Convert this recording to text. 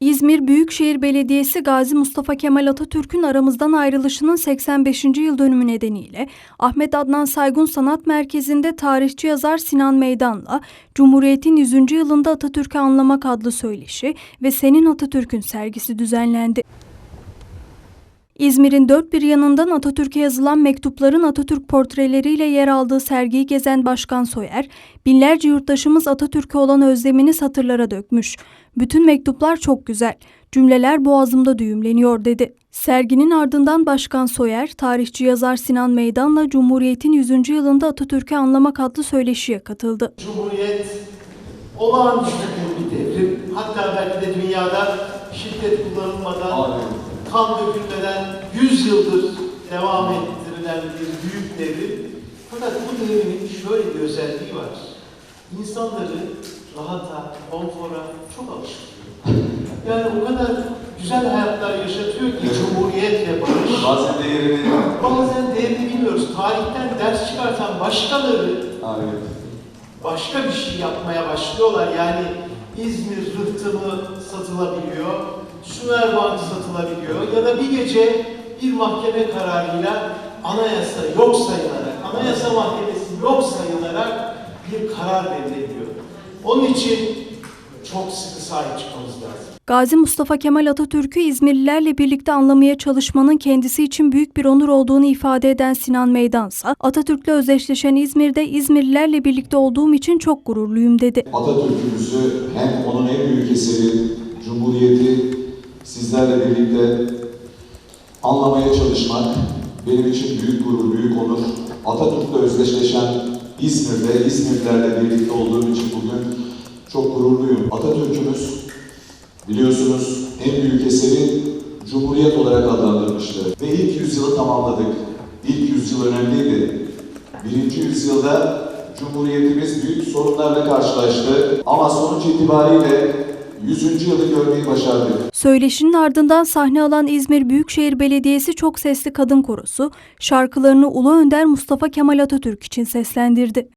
İzmir Büyükşehir Belediyesi Gazi Mustafa Kemal Atatürk'ün aramızdan ayrılışının 85. yıl dönümü nedeniyle Ahmet Adnan Saygun Sanat Merkezi'nde tarihçi yazar Sinan Meydan'la Cumhuriyet'in 100. yılında Atatürk'ü anlamak adlı söyleşi ve Senin Atatürk'ün sergisi düzenlendi. İzmir'in dört bir yanından Atatürk'e yazılan mektupların Atatürk portreleriyle yer aldığı sergiyi gezen Başkan Soyer, binlerce yurttaşımız Atatürk'e olan özlemini satırlara dökmüş. Bütün mektuplar çok güzel, cümleler boğazımda düğümleniyor dedi. Serginin ardından Başkan Soyer, tarihçi yazar Sinan Meydan'la Cumhuriyet'in 100. yılında Atatürk'ü anlamak adlı söyleşiye katıldı. Cumhuriyet olağanüstü bir devrim. Hatta belki de dünyada şiddet kullanılmadan, kan dökülmeden 100 yıldır devam ettirilen bir büyük devrim. Fakat bu devrimin şöyle bir özelliği var. İnsanları rahata, konfora çok alıştırıyor. Yani o kadar güzel hayatlar yaşatıyor ki Cumhuriyet ve barış. Bazen değerini... Bazen değerini bilmiyoruz. Tarihten ders çıkartan başkaları evet. başka bir şey yapmaya başlıyorlar. Yani İzmir rıhtımı satılabiliyor, Sümerbank satılabiliyor ya da bir gece bir mahkeme kararıyla anayasa yok sayılarak, anayasa mahkemesi yok sayılarak bir karar veriliyor. Onun için çok sıkı sahip çıkmamız lazım. Gazi Mustafa Kemal Atatürk'ü İzmirlilerle birlikte anlamaya çalışmanın kendisi için büyük bir onur olduğunu ifade eden Sinan Meydansa, Atatürk'le özdeşleşen İzmir'de İzmirlilerle birlikte olduğum için çok gururluyum dedi. Atatürk'ümüzü hem onun en büyük eseri Cumhuriyeti sizlerle birlikte anlamaya çalışmak benim için büyük gurur, büyük onur. Atatürk'le özdeşleşen İzmir'de, İzmirlilerle birlikte olduğum için bugün çok gururluyum. Atatürk'ümüz biliyorsunuz en büyük eseri Cumhuriyet olarak adlandırmıştı. Ve ilk yüzyılı tamamladık. İlk yüzyıl önemliydi. Birinci yüzyılda Cumhuriyetimiz büyük sorunlarla karşılaştı. Ama sonuç itibariyle 100. yılı görmeyi başardık. Söyleşinin ardından sahne alan İzmir Büyükşehir Belediyesi çok sesli kadın korosu şarkılarını Ulu Önder Mustafa Kemal Atatürk için seslendirdi.